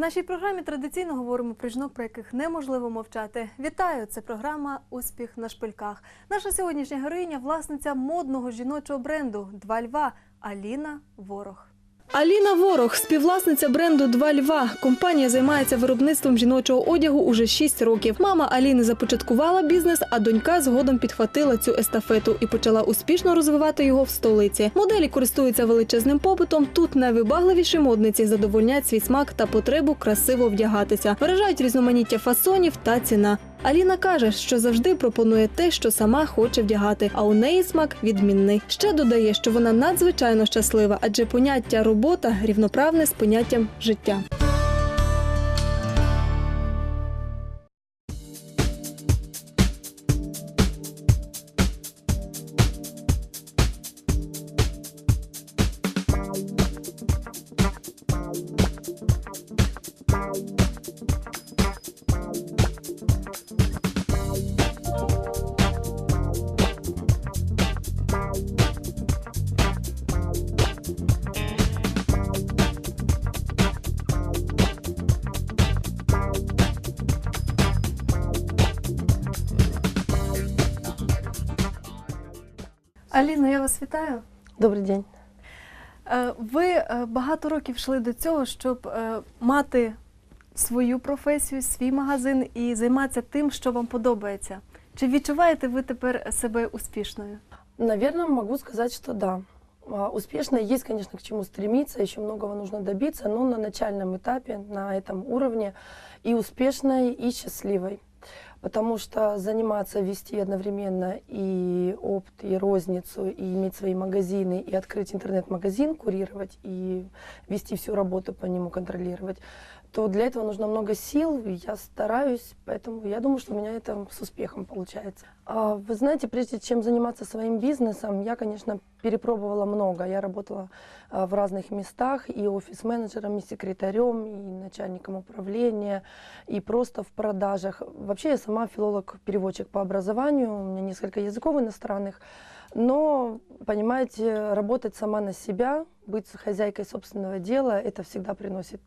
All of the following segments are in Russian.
нашій програмі традиційно говоримо про жінок, про яких неможливо мовчати. Вітаю! Це програма Успіх на шпильках. Наша сьогоднішня героїня власниця модного жіночого бренду Два льва Аліна Ворог. Аліна Ворог, співвласниця бренду Два льва. Компанія займається виробництвом жіночого одягу уже 6 років. Мама Аліни започаткувала бізнес, а донька згодом підхватила цю естафету і почала успішно розвивати його в столиці. Моделі користуються величезним попитом. Тут найвибагливіші модниці задовольнять свій смак та потребу красиво вдягатися, виражають різноманіття фасонів та ціна. Аліна каже, що завжди пропонує те, що сама хоче вдягати, а у неї смак відмінний. Ще додає, що вона надзвичайно щаслива, адже поняття робота рівноправне з поняттям життя. Аліно, я вас вітаю. Добрий день. Е, Ви е, багато років йшли до цього, щоб е, мати свою професію, свій магазин і займатися тим, що вам подобається. Чи відчуваєте ви тепер себе успішною? Наверное, могу сказать, что да. Успешно есть, конечно, к чему стремиться, еще многого нужно добиться, но на начальном этапе, на этом уровне и успешной, и счастливой. Потому что заниматься, вести одновременно и опт, и розницу, и иметь свои магазины, и открыть интернет-магазин, курировать, и вести всю работу по нему, контролировать, то для этого нужно много сил, я стараюсь, поэтому я думаю, что у меня это с успехом получается. А, Вы знаете, прежде чем заниматься своим бизнесом, я, конечно, перепробовала много. Я работала а, в разных местах, и офис-менеджером, и секретарем, и начальником управления, и просто в продажах. Вообще я сама филолог-переводчик по образованию, у меня несколько языков иностранных, но, понимаете, работать сама на себя, быть хозяйкой собственного дела, это всегда приносит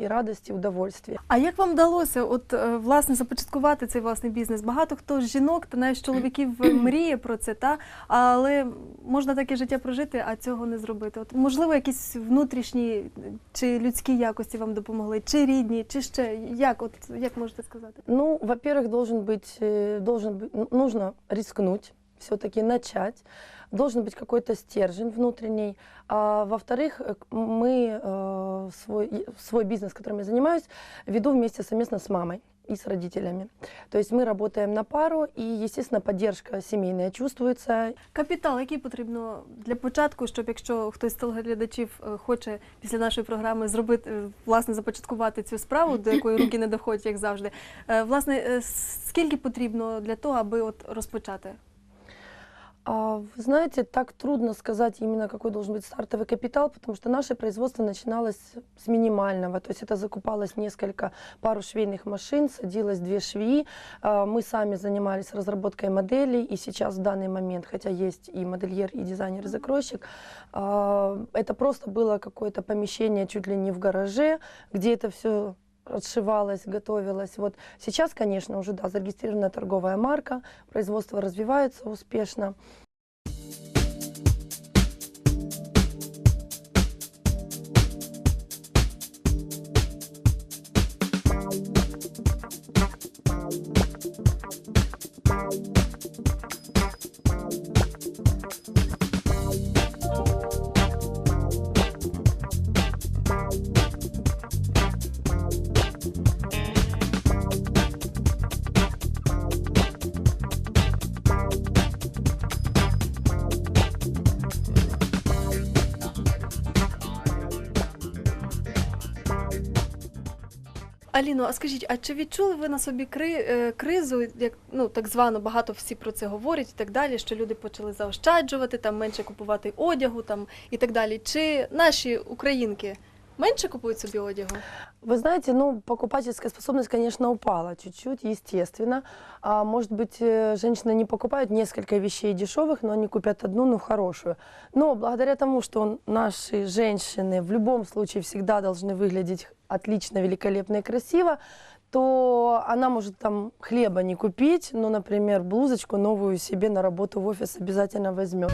и радость, и удовольствие. А як вам вдалося от е, власне започаткувати цей власний бізнес? Багато хто з жінок та навіть з чоловіків е, мріє про це, та але можна таке життя прожити, а цього не зробити. От можливо, якісь внутрішні е, чи людські якості вам допомогли, чи рідні, чи ще як? От як можете сказати? Ну, во-первых, должен быть, э, должен быть, ну, нужно рискнуть, все-таки начать. Должен быть какой-то стержень внутренний. А во-вторых, э, к- мы э, свой, и- свой бизнес, которым я занимаюсь, веду вместе совместно с мамой и с родителями. То есть мы работаем на пару, и, естественно, поддержка семейная чувствуется. Капітал, який потрібно для початку, щоб якщо хтось з телеглядачів е, хоче після нашої програми зробити е, власне започаткувати цю справу, до якої руки не доходять, як завжди. е, Власне, е, скільки потрібно для того, аби от розпочати? А, Вы знаете, так трудно сказать именно, какой должен быть стартовый капитал, потому что наше производство начиналось с минимального. То есть это закупалось несколько пару швейных машин, садилось две швеи. А, Мы сами занимались разработкой моделей, и сейчас в данный момент, хотя есть и модельер, и дизайнер, закройщик, а, это просто было какое-то помещение чуть ли не в гараже, где это все отшивалось, готовилось. Вот сейчас, конечно, уже да, зарегистрирована торговая марка, производство развивается успешно. Аліно, а скажіть, а чи відчули ви на собі кри, е, кризу, як ну так звано, багато всі про це говорять і так далі, що люди почали заощаджувати, там менше купувати одягу там і так далі. Чи наші українки менше купують собі одягу? Вы знаете, ну, покупательская способность, конечно, упала чуть-чуть, естественно. А, может быть, э, женщины не покупают несколько вещей дешевых, но они купят одну, ну, хорошую. Но благодаря тому, что наши женщины в любом случае всегда должны выглядеть отлично, великолепно и красиво, то она может там хлеба не купить, но, например, блузочку новую себе на работу в офис обязательно возьмет.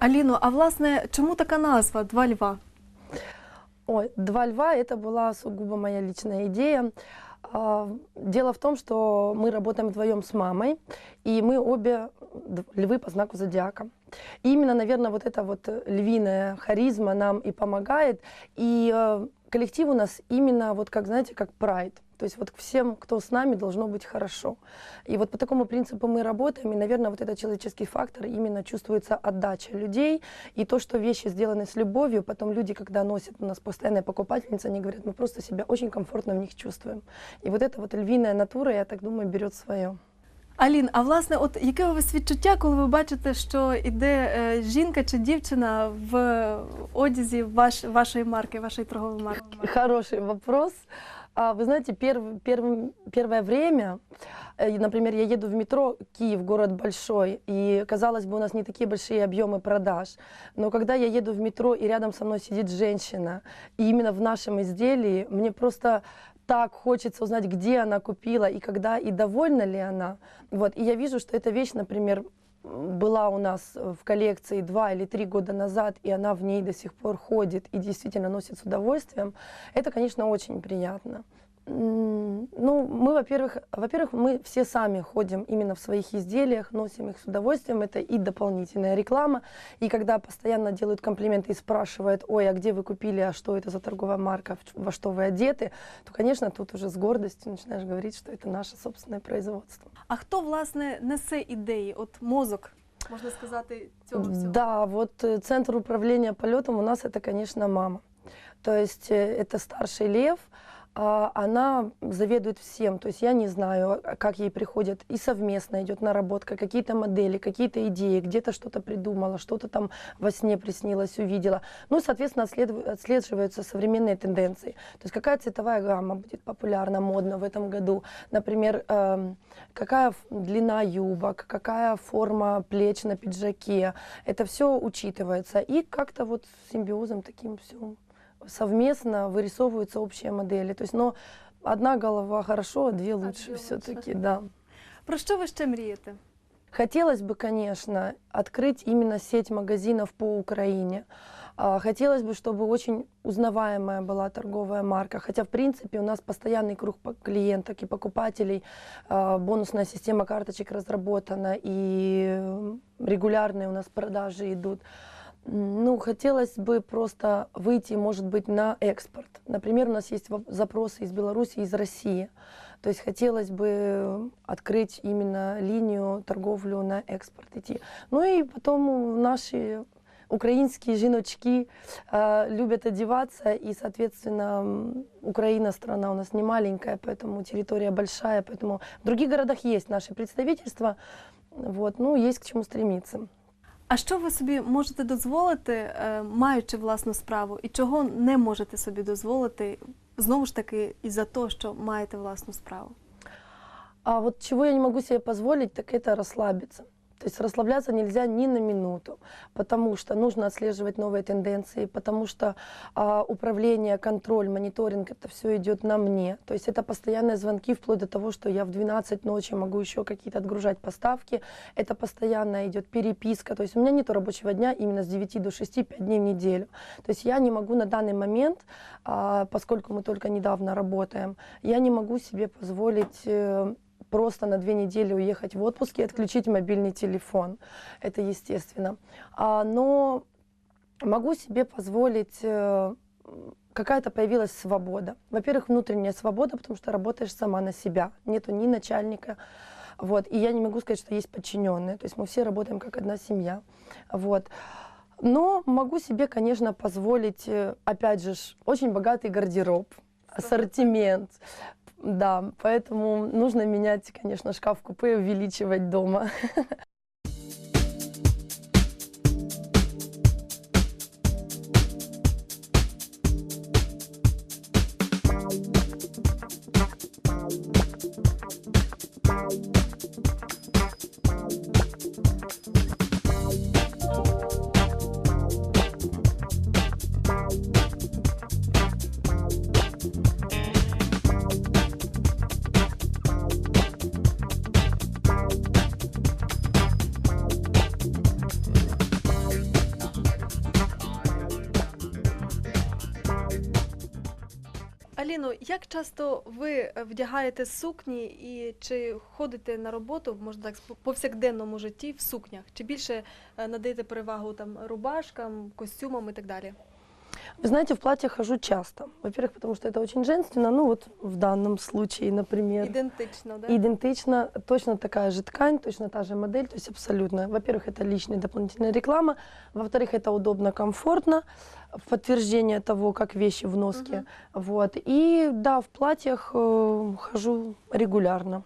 Аліно, а власне, чому така назва Два льва? Ой, два льва это была сугубо моя личная идея. А, Дело в том, что мы работаем вдвоем с мамой, и мы обе львы по знаку зодиака. И именно, наверное, вот эта вот львиная харизма нам и помогает. И э, коллектив у нас именно, вот как, знаете, как прайд. То есть вот всем, кто с нами, должно быть хорошо. И вот по такому принципу мы работаем, и, наверное, вот этот человеческий фактор именно чувствуется отдача людей, и то, что вещи сделаны с любовью, потом люди, когда носят у нас постоянная покупательница, они говорят, мы просто себя очень комфортно в них чувствуем. И вот эта вот львиная натура, я так думаю, берет свое. Алін, а власне, от яке у вас відчуття, коли ви бачите, що іде е, жінка чи дівчина в одязі ваш, вашої марки, вашої торгової марки? Хороший вопрос. А, Вы знаете, перв- первым- первое время, э, например, я еду в метро, Киев, город большой, и, казалось бы, у нас не такие большие объемы продаж, но когда я еду в метро, и рядом со мной сидит женщина, и именно в нашем изделии, мне просто так хочется узнать, где она купила, и когда, и довольна ли она. Вот. И я вижу, что эта вещь, например, была у нас э, в коллекции два или три года назад, и она в ней до сих пор ходит и действительно носит с удовольствием, это, конечно, очень приятно. Ну, мы, во-первых, во-первых, мы все сами ходим именно в своих изделиях, носим их с удовольствием, это и дополнительная реклама. И когда постоянно делают комплименты и спрашивают, ой, а где вы купили, а что это за торговая марка, во что вы одеты, то, конечно, тут уже с гордостью начинаешь говорить, что это наше собственное производство. А хто власне несе ідеї? От мозок, можна сказати, цього всього? Да, вот э, центр управления полетом у нас это, конечно, мама. То есть э, это старший лев, она заведует всем. То есть я не знаю, а, как ей приходят, и совместно идет наработка, какие-то модели, какие-то идеи, где-то что-то придумала, что-то там во сне приснилось, увидела. Ну и, соответственно, отслеживаются современные тенденции. То есть какая цветовая гамма будет популярна, модна в этом году. Например, эм, какая длина юбок, какая форма плеч на пиджаке. Это все учитывается. И как-то вот с симбиозом таким все совместно вырисовываются общие модели. То есть, но одна голова хорошо, а две лучше две все-таки, да. Про що ви ще мрієте? Хотелось бы, конечно, открыть именно сеть магазинов по Украине. А, Хотелось бы, чтобы очень узнаваемая была торговая марка. Хотя, в принципе, у нас постоянный круг клиенток и покупателей. а, Бонусная система карточек разработана, и регулярные у нас продажи идут. Ну, хотелось бы просто выйти, может быть, на экспорт. Например, у нас есть запросы из Беларуси, из России. То есть хотелось бы открыть именно линию торговлю на экспорт идти. Ну и потом наши украинские жіночки э, любят одеваться, и, соответственно, Украина страна у нас не маленькая, поэтому территория большая, поэтому в других городах есть наши представительства, вот, ну, есть к чему стремиться. А що ви собі можете дозволити, е, маючи власну справу, і чого не можете собі дозволити, знову ж таки, із-за того, що маєте власну справу? А вот чего я не могу себе позволить, так это расслабиться. То есть расслабляться нельзя ни на минуту, потому что нужно отслеживать новые тенденции, потому что а, управление, контроль, мониторинг, это все идет на мне. То есть это постоянные звонки, вплоть до того, что я в 12 ночи могу еще какие-то отгружать поставки. Это постоянно идет переписка. То есть у меня нет рабочего дня именно с 9 до 6, 5 дней в неделю. То есть я не могу на данный момент, а, поскольку мы только недавно работаем, я не могу себе позволить э, просто на две недели уехать в отпуск и отключить мобильный телефон. Это естественно. А, но могу себе позволить э, какая-то появилась свобода. Во-первых, внутренняя свобода, потому что работаешь сама на себя. Нету ни начальника. Вот. И я не могу сказать, что есть подчиненные. То есть мы все работаем как одна семья. Вот. Но могу себе, конечно, позволить, э, опять же, очень богатый гардероб, ассортимент. Да, поэтому нужно менять, конечно, шкаф-купе увеличивать дома. Аліно, як часто ви е, вдягаєте сукні і чи ходите на роботу, можна так, в повсякденному житті в сукнях? Чи більше е, надаєте перевагу там рубашкам, костюмам і так далі? Вы знаете, в платье хожу часто. Во-первых, потому что это очень женственно. Ну вот в данном случае, например. Ідентично, да? Идентично, точно такая же ткань, точно та же модель, то есть абсолютно. Во-первых, это личная дополнительная реклама, во-вторых, это удобно, комфортно, в подтверждение того, как вещи в носке. Мгм. Вот. И да, в платьях э, хожу регулярно.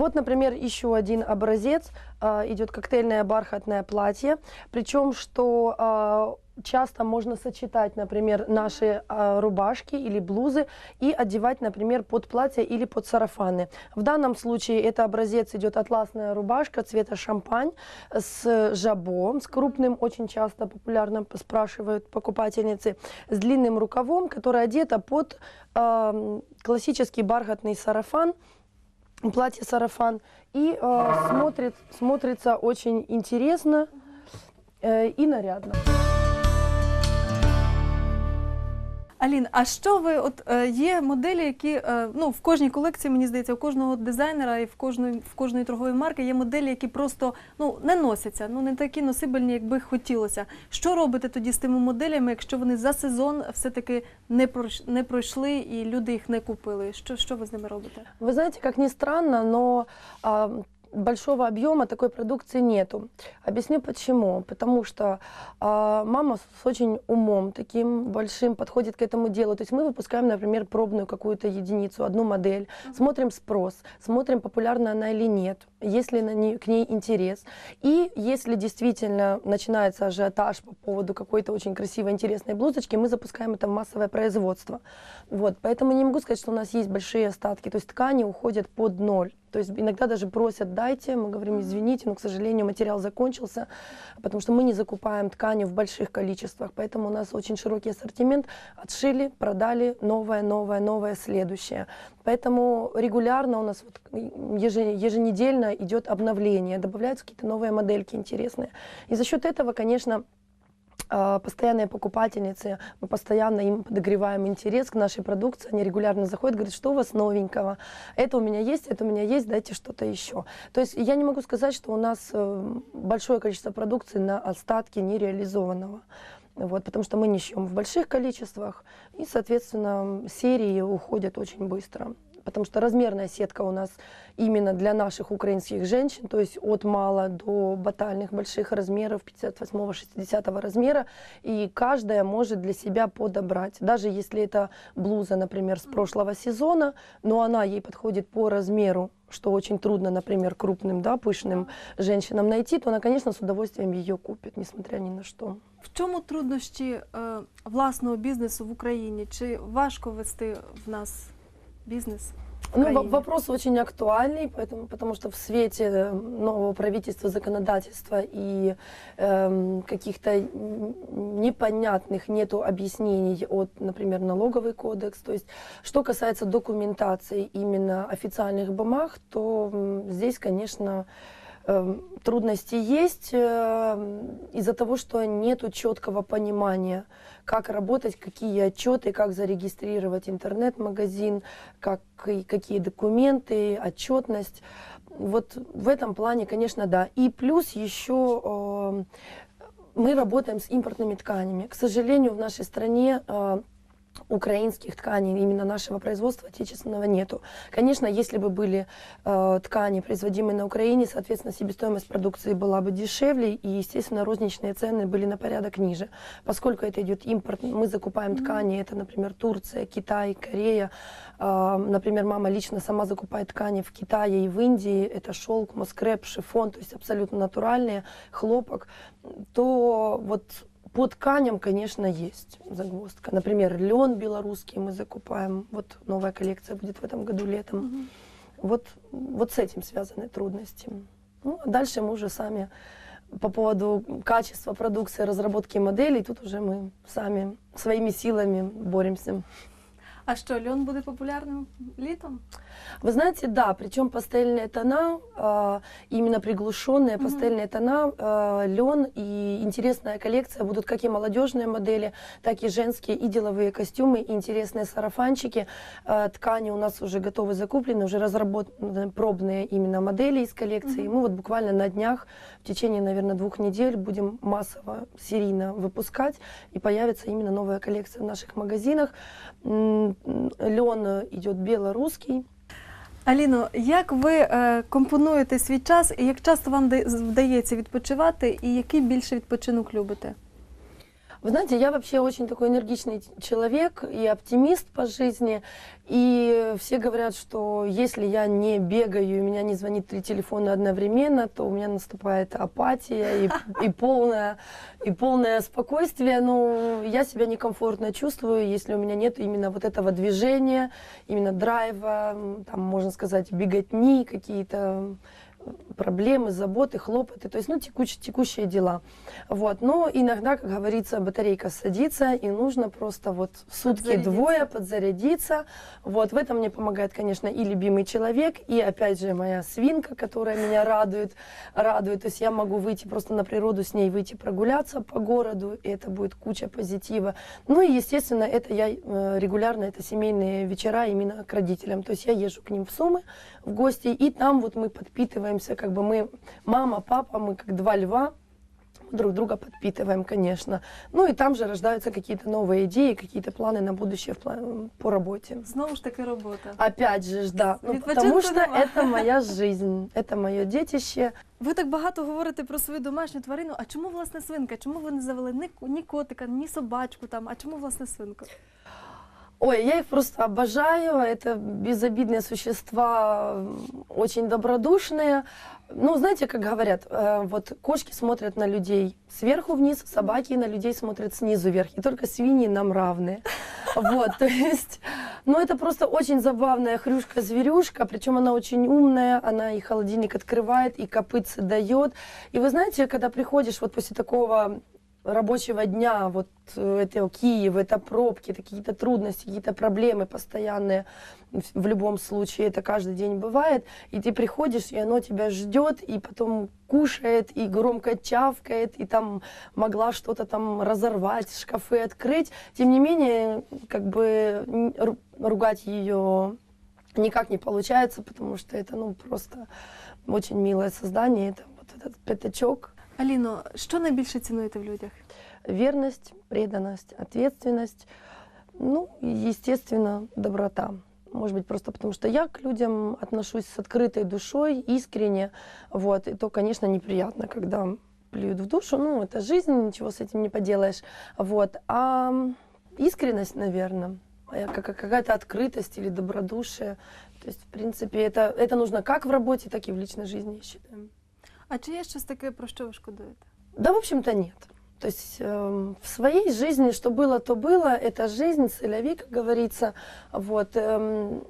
Вот, например, еще один образец. А, Идет коктейльное бархатное платье. Причем, что а, часто можно сочетать, например, наши а, рубашки или блузы и одевать, например, под платье или под сарафаны. В данном случае это образец идет атласная рубашка цвета шампань с жабо, с крупным, очень часто популярно спрашивают покупательницы, с длинным рукавом, которая одета под ам, классический бархатный сарафан, платье сарафан и э, смотрит, смотрится очень интересно э, и нарядно. Алін, а що ви от е, є моделі, які е, ну в кожній колекції, мені здається, у кожного дизайнера і в кожної в кожної торгової марки є моделі, які просто ну не носяться, ну не такі носибельні, як би хотілося. Що робите тоді з тими моделями, якщо вони за сезон все-таки не пройш- не пройшли і люди їх не купили? Що, що ви з ними робите? Вы знаете, как ни странно, но большого объема такой продукции нету. Объясню почему. Потому что а, мама с очень умом таким большим подходит к этому делу. То есть мы выпускаем, например, пробную какую-то единицу, одну модель, Мгм. смотрим спрос, смотрим, популярна она или нет, есть ли на ней, к ней интерес. И если действительно начинается ажиотаж по поводу какой-то очень красивой, интересной блузочки, мы запускаем это в массовое производство. Вот, поэтому не могу сказать, что у нас есть большие остатки. То есть ткани уходят под ноль. То есть иногда даже просят, дайте, мы говорим, извините, но, к сожалению, материал закончился, потому что мы не закупаем ткани в больших количествах. Поэтому у нас очень широкий ассортимент. Отшили, продали, новое, новое, новое, следующее. Поэтому регулярно у нас вот еже- еженедельно идет обновление, добавляются какие-то новые модельки интересные. И за счет этого, конечно, постоянные покупательницы, мы постоянно им подогреваем интерес к нашей продукции, они регулярно заходят, говорят, что у вас новенького, это у меня есть, это у меня есть, дайте что-то еще. То есть я не могу сказать, что у нас э, большое количество продукции на остатки нереализованного. Вот, потому что мы не шьем в больших количествах, и, соответственно, серии уходят очень быстро Потому что размерная сетка у нас именно для наших украинских женщин, то есть от мала до батальных больших размеров, 58-60 размера, и каждая может для себя подобрать. Даже если это блуза, например, с прошлого сезона, но она ей подходит по размеру, что очень трудно, например, крупным, да, пышным женщинам найти, то она, конечно, с удовольствием ее купит, несмотря ни на что. В чому труднощі е, власного бізнесу в Україні? Чи важко вести в нас бізнес? в Ну, вопрос очень актуальный, поэтому, потому что в свете э, нового правительства, законодательства и эм, каких-то непонятных нету объяснений от, например, налоговый кодекс. То есть, что касается документации именно официальных бумаг, то здесь, конечно, эм, трудности есть эм, из-за того, что нету четкого понимания, как работать, какие отчеты, как зарегистрировать интернет-магазин, как, и какие документы, отчетность. Вот в этом плане, конечно, да. И плюс еще э, мы работаем с импортными тканями. К сожалению, в нашей стране э, украинских тканей именно нашего производства отечественного нету. Конечно, если бы были э, ткани, производимые на Украине, соответственно, себестоимость продукции была бы дешевле, и, естественно, розничные цены были на порядок ниже. Поскольку это идет импорт, мы закупаем ткани, это, например, Турция, Китай, Корея. Э, например, мама лично сама закупает ткани в Китае и в Индии. Это шелк, москреп, шифон, то есть абсолютно натуральные, хлопок. То вот по тканям, конечно, есть загвоздка. Например, лен белорусский мы закупаем. Вот новая коллекция будет в этом году летом. Мгм. Вот, вот с этим связаны трудности. Ну, а дальше мы уже сами по поводу качества продукции, разработки моделей, тут уже мы сами своими силами боремся. А що, льон буде популярним літом? Вы знаете, да, причем пастельные тона, а, именно приглушенные Мгм. пастельные тона, лен и интересная коллекция будут как и молодежные модели, так и женские и деловые костюмы, и интересные сарафанчики. А, Ткани у нас уже готовы, закуплены, уже разработаны пробные именно модели из коллекции. Мгм. Мы вот буквально на днях, в течение, наверное, двух недель будем массово, серийно выпускать, и появится именно новая коллекция в наших магазинах. Лен идет белорусский, Аліно, як ви е, компонуєте свій час і як часто вам вда- вдається відпочивати, і який більше відпочинок любите? Вы знаете, я вообще очень такой энергичный человек и оптимист по жизни. И все говорят, что если я не бегаю, и у меня не звонит три телефона одновременно, то у меня наступает апатия и, и, полное, и полное спокойствие. Но я себя некомфортно чувствую, если у меня нет именно вот этого движения, именно драйва, там, можно сказать, беготни, какие-то проблемы, заботы, хлопоты, то есть, ну, текуч- текущие дела. Вот. Но иногда, как говорится, батарейка садится, и нужно просто вот сутки двое подзарядиться. Вот. В этом мне помогает, конечно, и любимый человек, и, опять же, моя свинка, которая меня радует, радует. То есть я могу выйти просто на природу с ней, выйти прогуляться по городу, и это будет куча позитива. Ну и, естественно, это я э, регулярно, это семейные вечера именно к родителям. То есть я езжу к ним в Сумы, в гости, и там вот мы подпитываемся, как бы мы, мама, папа, мы как два льва, друг друга подпитываем, конечно. Ну и там же рождаются какие-то новые идеи, какие-то планы на будущее в плане- по работе. Знову ж таки робота. Опять же, ж, да, ну, Відпочинку потому что нема. это моя жизнь, это мое детище. Ви так багато говорите про свою домашню тварину. А чому власне свинка? Чому ви не завели ні, ко- ні котика, ні собачку там? А чому власне свинку? Ой, я их просто обожаю. Это безобидные существа, очень добродушные. Ну, знаете, как говорят, э, вот кошки смотрят на людей сверху вниз, собаки на людей смотрят снизу вверх. И только свиньи нам равны. Вот, то есть, ну, это просто очень забавная хрюшка-зверюшка, причем она очень умная, она и холодильник открывает, и копытцы дает. И вы знаете, когда приходишь вот после такого рабочего дня, вот э, это Киев, это пробки, это какие-то трудности, какие-то проблемы постоянные, в, любом случае, это каждый день бывает, и ты приходишь, и оно тебя ждет, и потом кушает, и громко чавкает, и там могла что-то там разорвать, шкафы открыть. Тем не менее, как бы ругать ее никак не получается, потому что это, ну, просто очень милое создание, это вот этот пятачок, Аліно, що найбільше цінуєте в людях? верность, преданность, ответственность, ну, и, естественно, доброта. Может быть, просто потому что я к людям отношусь с открытой душой, искренне, вот, и то, конечно, неприятно, когда плюют в душу, ну, это жизнь, ничего с этим не поделаешь, вот, а искренность, наверное, какая-то открытость или добродушие, то есть, в принципе, это, это нужно как в работе, так и в личной жизни, я считаю. А чи є щось таке, про що ви шкодуєте? Да, в общем-то, нет. То есть эм, в своей жизни, что было, то было. Это жизнь, целеви, как говорится. Вот. эм,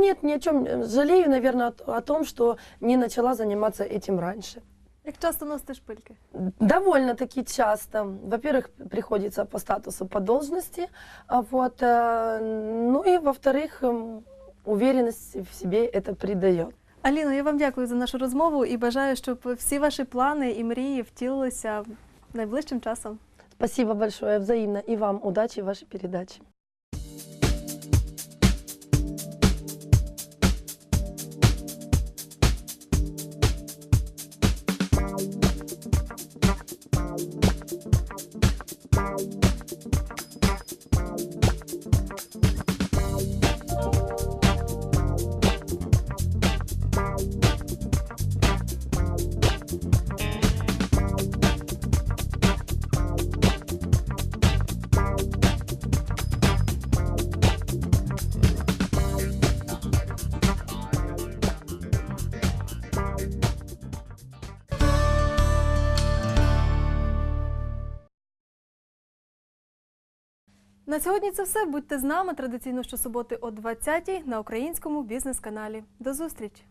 нет, ни о чем. Жалею, наверное, о, о том, что не начала заниматься этим раньше. Як часто носите шпильки? Довольно-таки часто. Во-первых, приходится по статусу, по должности. А вот, э, ну и во-вторых, эм, уверенность в себе это придает. Аліно, я вам дякую за нашу розмову і бажаю, щоб всі ваші плани і мрії втілилися найближчим часом. Спасибо большое, взаимно. И вам удачи в вашей передаче. На сьогодні це все. Будьте з нами традиційно щосуботи о 20-й на українському бізнес-каналі. До зустрічі!